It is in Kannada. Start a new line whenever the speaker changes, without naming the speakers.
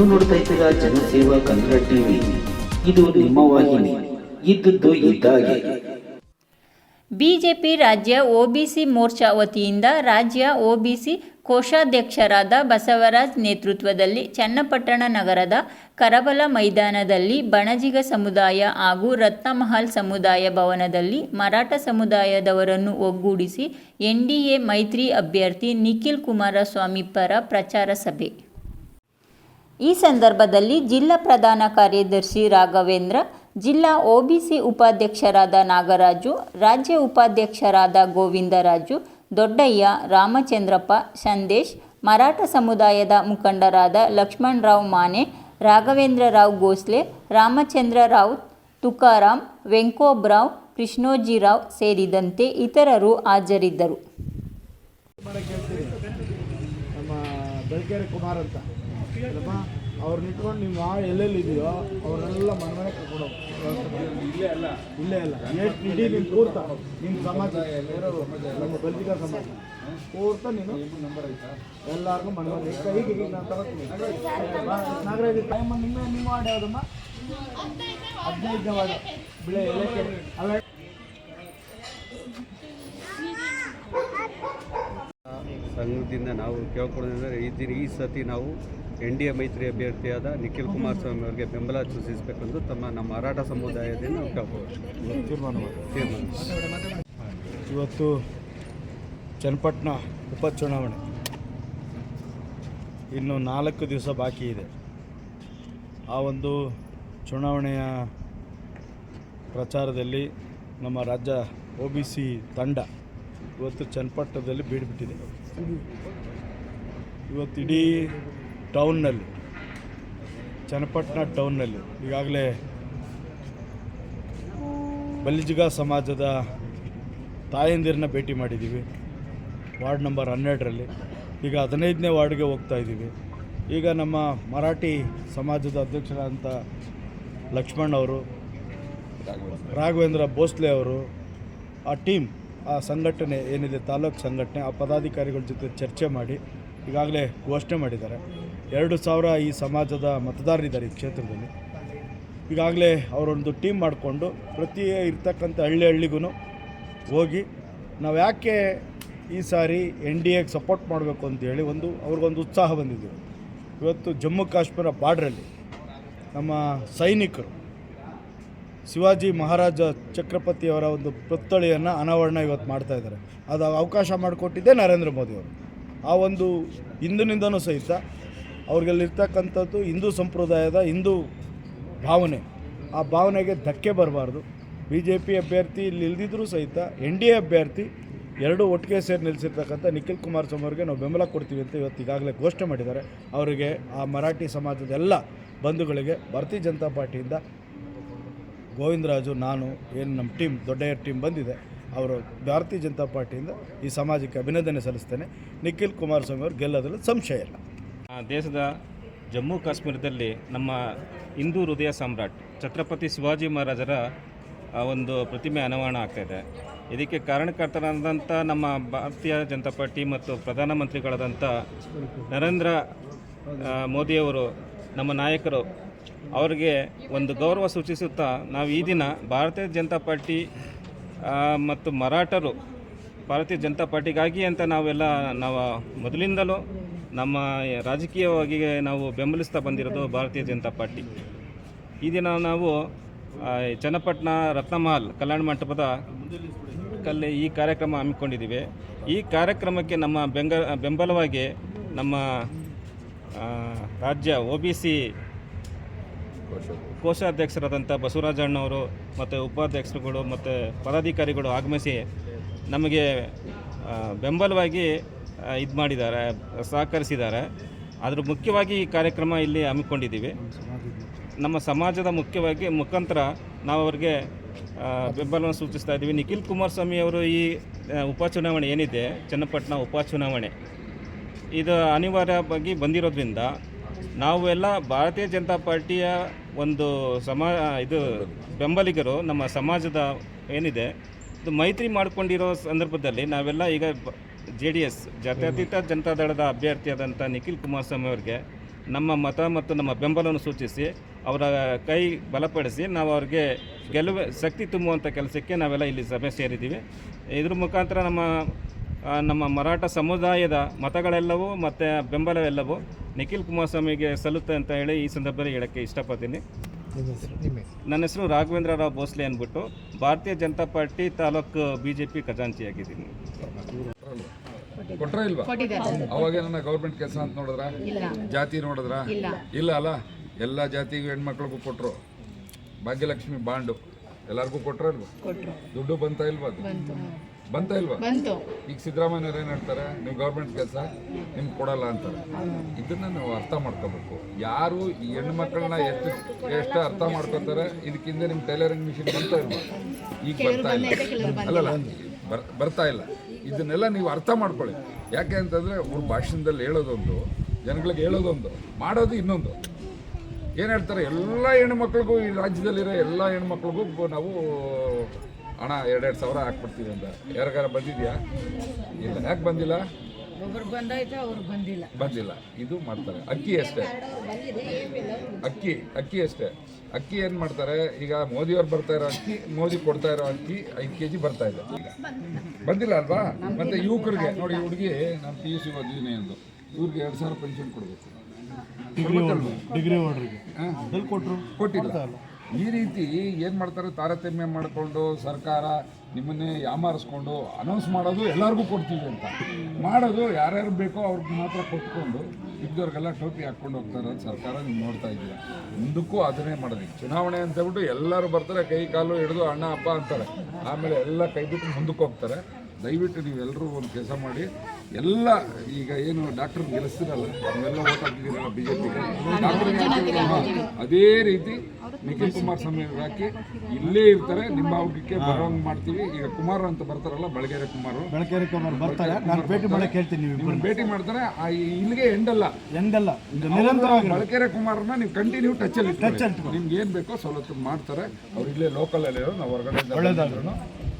ನೀವು ನೋಡ್ತಾ ಇದ್ದೀರಾ ಜನಸೇವಾ ಕನ್ನಡ ಟಿವಿ. ಇದು ನಿಮ್ಮ ವಾಹಿನಿ. ಇದ್ದದ್ದು ಇದ್ದಾಗೆ
ಬಿಜೆಪಿ ರಾಜ್ಯ ಒಬಿಸಿ ಮೋರ್ಚಾ ವತಿಯಿಂದ ರಾಜ್ಯ ಒಬಿಸಿ ಕೋಶಾಧ್ಯಕ್ಷರಾದ ಬಸವರಾಜ್ ನೇತೃತ್ವದಲ್ಲಿ ಚನ್ನಪಟ್ಟಣ ನಗರದ ಕರಬಲ ಮೈದಾನದಲ್ಲಿ ಬಣಜಿಗ ಸಮುದಾಯ ಹಾಗೂ ರತ್ನಮಹಲ್ ಸಮುದಾಯ ಭವನದಲ್ಲಿ ಮರಾಠ ಸಮುದಾಯದವರನ್ನು ಒಗ್ಗೂಡಿಸಿ ಎನ್ಡಿಎ ಮೈತ್ರಿ ಅಭ್ಯರ್ಥಿ ನಿಖಿಲ್ ಕುಮಾರಸ್ವಾಮಿ ಪರ ಪ್ರಚಾರ ಸಭೆ. ಈ ಸಂದರ್ಭದಲ್ಲಿ ಜಿಲ್ಲಾ ಪ್ರಧಾನ ಕಾರ್ಯದರ್ಶಿ ರಾಘವೇಂದ್ರ, ಜಿಲ್ಲಾ ಒಬಿಸಿ ಉಪಾಧ್ಯಕ್ಷರಾದ ನಾಗರಾಜು, ರಾಜ್ಯ ಉಪಾಧ್ಯಕ್ಷರಾದ ಗೋವಿಂದರಾಜು, ದೊಡ್ಡಯ್ಯ, ರಾಮಚಂದ್ರಪ್ಪ, ಸಂದೇಶ್, ಮರಾಠ ಸಮುದಾಯದ ಮುಖಂಡರಾದ ಲಕ್ಷ್ಮಣರಾವ್ ಮಾನೆ, ರಾಘವೇಂದ್ರರಾವ್ ಗೋಸ್ಲೆ ರಾಮಚಂದ್ರ ರಾವ್ ತುಕಾರಾಮ್ ವೆಂಕೋಬ್ರಾವ್, ಕೃಷ್ಣೋಜಿರಾವ್ ಸೇರಿದಂತೆ ಇತರರು ಹಾಜರಿದ್ದರು.
ಕುಮಾರ್ ಅಂತ. ಅವ್ರನ್ನ ಇಟ್ಕೊಂಡು ನಿಮ್ಮ ಆ ಎಲ್ಲೆಲ್ಲಿ ಇದೆಯೋ ಅವ್ರನ್ನೆಲ್ಲ ಮನೆ ಮನೆ ಕರ್ಕೊಂಡು ಇಲ್ಲೇ ಅಲ್ಲ. ಇಲ್ಲೇ ಅಲ್ಲ. ಇಡೀ ನಿಮ್ಮ ಪೂರ್ತ. ನಿಮ್ಮ ಸಮಾಜ. ನಮ್ಮ ಬಲ್ಜಿಗ ಸಮಾಜ. ಪೂರ್ತ ನೀನು. ಎಲ್ಲರಿಗೂ ಮನೆ ಮನೆ ಈಗ ಈಗ ನಾನು ತಗೋತೀನಿ. ಬಾ, ನಾಗರಾಜ್ ಟೈಮ್ ನಿಮ್ಮ ನಿಮ್ಮ ವಾರ್ಡ್ ಯಾವುದಮ್ಮ? ಹದಿನೈದನೇ ವಾರ್ಡ್. ಬಿಳೆ ಎಲ್ಲ ಅಲ್ಲ
ಸಂಘದಿಂದ ನಾವು ಕೇಳ್ಕೊಳ್ಳೋದಂದರೆ ಈ ದಿನ ಈ ಸತಿ ನಾವು ಎನ್ ಡಿ ಎ ಮೈತ್ರಿ ಅಭ್ಯರ್ಥಿಯಾದ ನಿಖಿಲ್ ಕುಮಾರಸ್ವಾಮಿ ಅವರಿಗೆ ಬೆಂಬಲ ಸೂಚಿಸಬೇಕೆಂದು ತಮ್ಮ ನಮ್ಮ ಮರಾಠ ಸಮುದಾಯದಿಂದ ನಾವು
ಮಾಡಿ
ತೀರ್ಮಾನ
ಇವತ್ತು ಚನ್ನಪಟ್ಟಣ ಉಪಚುನಾವಣೆ. ಇನ್ನು ನಾಲ್ಕು ದಿವಸ ಬಾಕಿ ಇದೆ. ಆ ಒಂದು ಚುನಾವಣೆಯ ಪ್ರಚಾರದಲ್ಲಿ ನಮ್ಮ ರಾಜ್ಯ ಒ ಬಿ ಸಿ ತಂಡ ಇವತ್ತು ಚನ್ನಪಟ್ಟಣದಲ್ಲಿ ಬೀಡ್ಬಿಟ್ಟಿದೆ. ಇವತ್ತು ಇಡೀ ಟೌನ್ನಲ್ಲಿ, ಚನ್ನಪಟ್ಟಣ ಟೌನ್ನಲ್ಲಿ, ಈಗಾಗಲೇ ಬಲಿಜಿಗ ಸಮಾಜದ ತಾಯಂದಿರನ್ನ ಭೇಟಿ ಮಾಡಿದ್ದೀವಿ. ವಾರ್ಡ್ ನಂಬರ್ ಹನ್ನೆರಡರಲ್ಲಿ. ಈಗ ಹದಿನೈದನೇ ವಾರ್ಡ್ಗೆ ಹೋಗ್ತಾ ಇದ್ದೀವಿ. ಈಗ ನಮ್ಮ ಮರಾಠಿ ಸಮಾಜದ ಅಧ್ಯಕ್ಷರಾದಂಥ ಲಕ್ಷ್ಮಣ್ ಅವರು, ರಾಘವೇಂದ್ರ ಭೋಸ್ಲೆ ಅವರು, ಆ ಟೀಮ್ ಆ ಸಂಘಟನೆ ಏನಿದೆ, ತಾಲೂಕು ಸಂಘಟನೆ, ಆ ಪದಾಧಿಕಾರಿಗಳ ಜೊತೆ ಚರ್ಚೆ ಮಾಡಿ ಈಗಾಗಲೇ ಘೋಷಣೆ ಮಾಡಿದ್ದಾರೆ. ಎರಡು ಸಾವಿರ ಈ ಸಮಾಜದ ಮತದಾರರಿದ್ದಾರೆ ಈ ಕ್ಷೇತ್ರದಲ್ಲಿ. ಈಗಾಗಲೇ ಅವರೊಂದು ಟೀಮ್ ಮಾಡಿಕೊಂಡು ಪ್ರತಿ ಇರ್ತಕ್ಕಂಥ ಹಳ್ಳಿ ಹಳ್ಳಿಗೂ ಹೋಗಿ ನಾವು ಯಾಕೆ ಈ ಸಾರಿ ಎನ್ ಡಿ ಎಗೆ ಸಪೋರ್ಟ್ ಮಾಡಬೇಕು ಅಂತೇಳಿ ಒಂದು ಅವ್ರಿಗೊಂದು ಉತ್ಸಾಹ ಬಂದಿದೆ. ಇವತ್ತು ಜಮ್ಮು ಕಾಶ್ಮೀರ ಬಾರ್ಡ್ರಲ್ಲಿ ನಮ್ಮ ಸೈನಿಕರು ಶಿವಾಜಿ ಮಹಾರಾಜ ಚಕ್ರಪತಿಯವರ ಒಂದು ಪುತ್ಥಳಿಯನ್ನು ಅನಾವರಣ ಇವತ್ತು ಮಾಡ್ತಾ ಇದ್ದಾರೆ. ಅದು ಅವಕಾಶ ಮಾಡಿಕೊಟ್ಟಿದ್ದೇ ನರೇಂದ್ರ ಮೋದಿಯವರು ಆ ಒಂದು ಹಿಂದಿನಿಂದನೂ ಸಹಿತ ಅವ್ರಿಗಲ್ಲಿರ್ತಕ್ಕಂಥದ್ದು ಹಿಂದೂ ಸಂಪ್ರದಾಯದ ಹಿಂದೂ ಭಾವನೆ. ಆ ಭಾವನೆಗೆ ಧಕ್ಕೆ ಬರಬಾರ್ದು. ಬಿ ಜೆ ಪಿ ಅಭ್ಯರ್ಥಿ ಇಲ್ಲಿ ಇಲ್ದಿದ್ರೂ ಸಹಿತ ಎನ್ ಡಿ ಎ ಅಭ್ಯರ್ಥಿ ಎರಡೂ ಒಟ್ಟಿಗೆ ಸೇರಿ ನಿಲ್ಲಿಸಿರ್ತಕ್ಕಂಥ ನಿಖಿಲ್ ಕುಮಾರಸ್ವಾಮಿ ಅವರಿಗೆ ನಾವು ಬೆಂಬಲ ಕೊಡ್ತೀವಿ ಅಂತ ಇವತ್ತು ಈಗಾಗಲೇ ಘೋಷಣೆ ಮಾಡಿದ್ದಾರೆ. ಅವರಿಗೆ ಆ ಮರಾಠಿ ಸಮಾಜದ ಎಲ್ಲ ಬಂಧುಗಳಿಗೆ ಭಾರತೀಯ ಜನತಾ ಪಾರ್ಟಿಯಿಂದ ಗೋವಿಂದರಾಜು, ನಾನು, ಏನು ನಮ್ಮ ಟೀಮ್ ದೊಡ್ಡಯ್ಯ ಟೀಮ್ ಬಂದಿದೆ, ಅವರು ಭಾರತೀಯ ಜನತಾ ಪಾರ್ಟಿಯಿಂದ ಈ ಸಮಾಜಕ್ಕೆ ಅಭಿನಂದನೆ ಸಲ್ಲಿಸ್ತೇನೆ. ನಿಖಿಲ್ ಕುಮಾರಸ್ವಾಮಿ ಅವರು ಗೆಲ್ಲೋದ್ರಲ್ಲಿ ಸಂಶಯ ಇಲ್ಲ.
ದೇಶದ ಜಮ್ಮು ಕಾಶ್ಮೀರದಲ್ಲಿ ನಮ್ಮ ಹಿಂದೂ ಹೃದಯ ಸಾಮ್ರಾಟ್ ಛತ್ರಪತಿ ಶಿವಾಜಿ ಮಹಾರಾಜರ ಒಂದು ಪ್ರತಿಮೆ ಅನಾವರಣ ಆಗ್ತಾಯಿದೆ ಇದಕ್ಕೆ ಕಾರಣಕರ್ತರಾದಂಥ ನಮ್ಮ ಭಾರತೀಯ ಜನತಾ ಪಾರ್ಟಿ ಮತ್ತು ಪ್ರಧಾನಮಂತ್ರಿಗಳಾದಂಥ ನರೇಂದ್ರ ಮೋದಿಯವರು ನಮ್ಮ ನಾಯಕರು ಅವರಿಗೆ ಒಂದು ಗೌರವ ಸೂಚಿಸುತ್ತಾ ನಾವು ಈ ದಿನ ಭಾರತೀಯ ಜನತಾ ಪಾರ್ಟಿ ಮತ್ತು ಮರಾಠರು ಭಾರತೀಯ ಜನತಾ ಪಾರ್ಟಿಗಾಗಿ ಅಂತ ನಾವೆಲ್ಲ ನಾವು ಮೊದಲಿಂದಲೂ ನಮ್ಮ ರಾಜಕೀಯವಾಗಿ ನಾವು ಬೆಂಬಲಿಸ್ತಾ ಬಂದಿರೋದು ಭಾರತೀಯ ಜನತಾ ಪಾರ್ಟಿ. ಈ ದಿನ ನಾವು ಚನ್ನಪಟ್ಟಣ ರತ್ನಮಹಲ್ ಕಲ್ಯಾಣ ಮಂಟಪದ ಕಲ್ಲಿ ಈ ಕಾರ್ಯಕ್ರಮ ಹಮ್ಮಿಕೊಂಡಿದ್ದೀವಿ. ಈ ಕಾರ್ಯಕ್ರಮಕ್ಕೆ ನಮ್ಮ ಬೆಂಗ, ಬೆಂಬಲವಾಗಿ ನಮ್ಮ ರಾಜ್ಯ ಒ ಬಿ ಸಿ ಕೋಶಾಧ್ಯಕ್ಷರಾದಂಥ ಬಸವರಾಜಣ್ಣವರು ಮತ್ತು ಉಪಾಧ್ಯಕ್ಷರುಗಳು ಮತ್ತು ಪದಾಧಿಕಾರಿಗಳು ಆಗಮಿಸಿ ನಮಗೆ ಬೆಂಬಲವಾಗಿ ಇದು ಮಾಡಿದ್ದಾರೆ, ಸಹಕರಿಸಿದ್ದಾರೆ. ಆದರೂ ಮುಖ್ಯವಾಗಿ ಈ ಕಾರ್ಯಕ್ರಮ ಇಲ್ಲಿ ಹಮ್ಮಿಕೊಂಡಿದ್ದೀವಿ. ನಮ್ಮ ಸಮಾಜದ ಮುಖ್ಯವಾಗಿ ಮುಖಾಂತರ ನಾವು ಅವರಿಗೆ ಬೆಂಬಲವನ್ನು ಸೂಚಿಸ್ತಾ ಇದ್ದೀವಿ. ನಿಖಿಲ್ ಕುಮಾರಸ್ವಾಮಿ ಅವರು ಈ ಉಪಚುನಾವಣೆ ಏನಿದೆ, ಚನ್ನಪಟ್ಟಣ ಉಪಚುನಾವಣೆ, ಇದು ಅನಿವಾರ್ಯವಾಗಿ ಬಂದಿರೋದ್ರಿಂದ ನಾವು ಎಲ್ಲ ಭಾರತೀಯ ಜನತಾ ಪಾರ್ಟಿಯ ಒಂದು ಸಮಾ ಇದು ಬೆಂಬಲಿಗರು ನಮ್ಮ ಸಮಾಜದ ಏನಿದೆ, ಇದು ಮೈತ್ರಿ ಮಾಡಿಕೊಂಡಿರೋ ಸಂದರ್ಭದಲ್ಲಿ ನಾವೆಲ್ಲ ಈಗ ಜೆ ಡಿ ಎಸ್, ಜಾತ್ಯತೀತ ಜನತಾದಳದ ಅಭ್ಯರ್ಥಿಯಾದಂಥ ನಿಖಿಲ್ ಕುಮಾರಸ್ವಾಮಿ ಅವರಿಗೆ ನಮ್ಮ ಮತ ಮತ್ತು ನಮ್ಮ ಬೆಂಬಲವನ್ನು ಸೂಚಿಸಿ ಅವರ ಕೈ ಬಲಪಡಿಸಿ ನಾವು ಅವ್ರಿಗೆ ಗೆಲುವು, ಶಕ್ತಿ ತುಂಬುವಂಥ ಕೆಲಸಕ್ಕೆ ನಾವೆಲ್ಲ ಇಲ್ಲಿ ಸಭೆ ಸೇರಿದ್ದೀವಿ. ಇದ್ರ ಮುಖಾಂತರ ನಮ್ಮ ನಮ್ಮ ಮರಾಠ ಸಮುದಾಯದ ಮತಗಳೆಲ್ಲವೂ ಮತ್ತು ಬೆಂಬಲವೆಲ್ಲವೂ ನಿಖಿಲ್ ಕುಮಾರಸ್ವಾಮಿಗೆ ಸಲ್ಲುತ್ತೆ ಅಂತ ಹೇಳಿ ಈ ಸಂದರ್ಭದಲ್ಲಿ ಹೇಳೋಕ್ಕೆ ಇಷ್ಟಪಡ್ತೀನಿ. ನನ್ನ ಹೆಸರು ರಾಘವೇಂದ್ರ ರಾವ್ ಭೋಸ್ಲೆ ಅಂದ್ಬಿಟ್ಟು Bharatiya Janata party taluk B J P ಖಜಾಂಚಿಯಾಗಿದ್ದೀನಿ.
ಕೊಟ್ರ ಇಲ್ವಾ? ಅವಾಗ ನನ್ನ ಗೌರ್ಮೆಂಟ್ ಕೆಲಸ ಅಂತ ನೋಡಿದ್ರ? ಜಾತಿ ನೋಡಿದ್ರ? ಇಲ್ಲ. ಅಲ್ಲ ಎಲ್ಲ ಜಾತಿಗೂ ಹೆಣ್ಮಕ್ಳಿಗೂ ಕೊಟ್ಟರು ಭಾಗ್ಯಲಕ್ಷ್ಮಿ ಬಾಂಡು. ಎಲ್ಲರಿಗೂ ಕೊಟ್ರ ಇಲ್ವಾ? ದುಡ್ಡು ಬಂತ ಇಲ್ವಾ ಅದು? ಬಂತ ಇಲ್ವಾ? ಈಗ ಸಿದ್ದರಾಮಯ್ಯವ್ರು ಏನ್ ಹೇಳ್ತಾರೆ? ನೀವು ಗೌರ್ಮೆಂಟ್ ಕೆಲಸ ನಿಮ್ಗೆ ಕೊಡಲ್ಲ ಅಂತಾರೆ. ಇದನ್ನ ನಾವು ಅರ್ಥ ಮಾಡ್ಕೋಬೇಕು. ಯಾರು ಈ ಹೆಣ್ಮಕ್ಳನ್ನ ಎಷ್ಟು ಎಷ್ಟು ಅರ್ಥ ಮಾಡ್ಕೋತಾರೆ ಇದಕ್ಕಿಂತ ನಿಮ್ ಟೈಲರಿಂಗ್ ಮಿಷಿನ್ ಬಂತ ಇಲ್ವಾ? ಈಗ ಬರ್ತಾ ಇಲ್ಲ. ಅಲ್ಲಲ್ಲ ಬರ್ತಾ ಇಲ್ಲ. ಇದನ್ನೆಲ್ಲ ನೀವು ಅರ್ಥ ಮಾಡ್ಕೊಳ್ಳಿ. ಯಾಕೆ ಅಂತಂದ್ರೆ ಅವ್ರ ಭಾಷಣದಲ್ಲಿ ಹೇಳೋದೊಂದು ಜನಗಳಿಗೆ ಹೇಳೋದೊಂದು ಮಾಡೋದು ಇನ್ನೊಂದು. ಏನು ಹೇಳ್ತಾರೆ? ಎಲ್ಲ ಹೆಣ್ಮಕ್ಳಿಗೂ ಈ ರಾಜ್ಯದಲ್ಲಿರೋ ಎಲ್ಲ ಹೆಣ್ಮಕ್ಳಿಗೂ ನಾವು ಹಣ ಎರಡೆರಡು ಸಾವಿರ ಹಾಕ್ಬಿಡ್ತೀವಿ ಅಂತ. ಯಾರಿಗಾರ ಬಂದಿದ್ಯಾ? ಇಲ್ಲ. ಯಾಕೆ ಬಂದಿಲ್ಲ? ಬಂದಿಲ್ಲ. ಇದು ಮಾಡ್ತಾರೆ. ಅಕ್ಕಿ ಅಷ್ಟೇ. ಅಕ್ಕಿ ಅಕ್ಕಿ ಅಷ್ಟೇ. ಅಕ್ಕಿ ಏನು ಮಾಡ್ತಾರೆ? ಈಗ ಮೋದಿಯವ್ರು ಬರ್ತಾ ಇರೋ ಅಕ್ಕಿ ಮೋದಿ ಕೊಡ್ತಾ ಇರೋ ಅಕ್ಕಿ ಐದು ಕೆ ಜಿ ಬರ್ತಾ ಇದೆ. ಬಂದಿಲ್ಲ ಅಲ್ವಾ? ಮತ್ತೆ ಯುವಕರಿಗೆ ನೋಡಿ ಹುಡುಗಿ ನಾನು ಪಿ ಯು ಸಿ ಓದಿದ್ದೀನಿ ಎಂದು ಇವ್ರಿಗೆ ಎರಡು ಸಾವಿರ ಪೆನ್ಷನ್ ಕೊಡಬೇಕು.
ಡಿಗ್ರಿ ಕೊಟ್ಟರು
ಕೊಟ್ಟಿಲ್ಲ. ಈ ರೀತಿ ಏನು ಮಾಡ್ತಾರೆ? ತಾರತಮ್ಯ ಮಾಡಿಕೊಂಡು ಸರ್ಕಾರ ನಿಮ್ಮನ್ನೇ ಯಾಮಾರಿಸ್ಕೊಂಡು ಅನೌನ್ಸ್ ಮಾಡೋದು ಎಲ್ಲರಿಗೂ ಕೊಡ್ತೀವಿ ಅಂತ. ಮಾಡೋದು ಯಾರ್ಯಾರು ಬೇಕೋ ಅವ್ರಿಗೆ ಮಾತ್ರ ಕೊಟ್ಕೊಂಡು ಇದ್ದವ್ರಿಗೆಲ್ಲ ಟೋಪಿ ಹಾಕ್ಕೊಂಡು ಹೋಗ್ತಾರೆ ಸರ್ಕಾರ ನೀವು ನೋಡ್ತಾ ಇದ್ದೀರ. ಮುಂದಕ್ಕೂ ಅದನ್ನೇ ಮಾಡೋದು. ಚುನಾವಣೆ ಅಂತ ಹೇಳ್ಬಿಟ್ಟು ಎಲ್ಲರೂ ಬರ್ತಾರೆ, ಕೈ ಕಾಲು ಹಿಡಿದು ಅಣ್ಣ, ಅಪ್ಪ ಅಂತಾರೆ. ಆಮೇಲೆ ಎಲ್ಲ ಕೈ ಬಿಟ್ಟು ಮುಂದಕ್ಕೆ ಹೋಗ್ತಾರೆ. ದಯವಿಟ್ಟು ನೀವೆಲ್ಲರೂ ಒಂದು ಕೆಲಸ ಮಾಡಿ. ಎಲ್ಲ ಈಗ ಏನು ಡಾಕ್ಟರ್ ಗೆಲ್ಲಿಸ್ತಿರಲ್ಲ ನೀವೆಲ್ಲ ಓಟ್ ಹಾಕಿದ್ದೀರಲ್ಲ ಬಿ ಜೆ ಪಿಗೆ ಅದೇ ರೀತಿ ನಿಖಿಲ್ ಕುಮಾರ್ ಸ್ವಾಮಿ ಹಾಕಿ ಇಲ್ಲೇ ಇರ್ತಾರೆ ನಿಮ್ಮ ಅವ್ರಿಗೆ ಬರೋಂಗ್ ಮಾಡ್ತೀವಿ. ಈಗ ಕುಮಾರ್ ಅಂತ ಬರ್ತಾರಲ್ಲ ಬಳಗೆರೆ ಕುಮಾರ್
ಬೆಳಕೇರಿ ಕುಮಾರ್ ಬರ್ತಾರೆ. ನಾನು ಭೇಟಿ ಮಾಡಕ್ಕೆ ಹೇಳ್ತೀನಿ ನೀವು
ಭೇಟಿ ಮಾಡ್ತಾರೆ. ಇಲ್ಲಿಗೆ ಎಂಡಲ್ಲ
ಎಂಡಲ್ಲ ನಿರಂತರವಾಗಿ
ಬಳಕೆರೆ ಕುಮಾರ್ನ ನೀವು ಕಂಟಿನ್ಯೂ ಟಚ್ ಅಲ್ಲಿ ಟಚ್ ನಿಮ್ಗೆ ಏನು ಬೇಕೋ ಸವಲತ್ತು ಮಾಡ್ತಾರೆ. ಅವ್ರು ಇಲ್ಲೇ ಲೋಕಲ್ ಅಲ್ಲಿ ನಾವು ಹೊರಗಡೆ
ಒಳ್ಳೇದಾಗ್ಲಿ.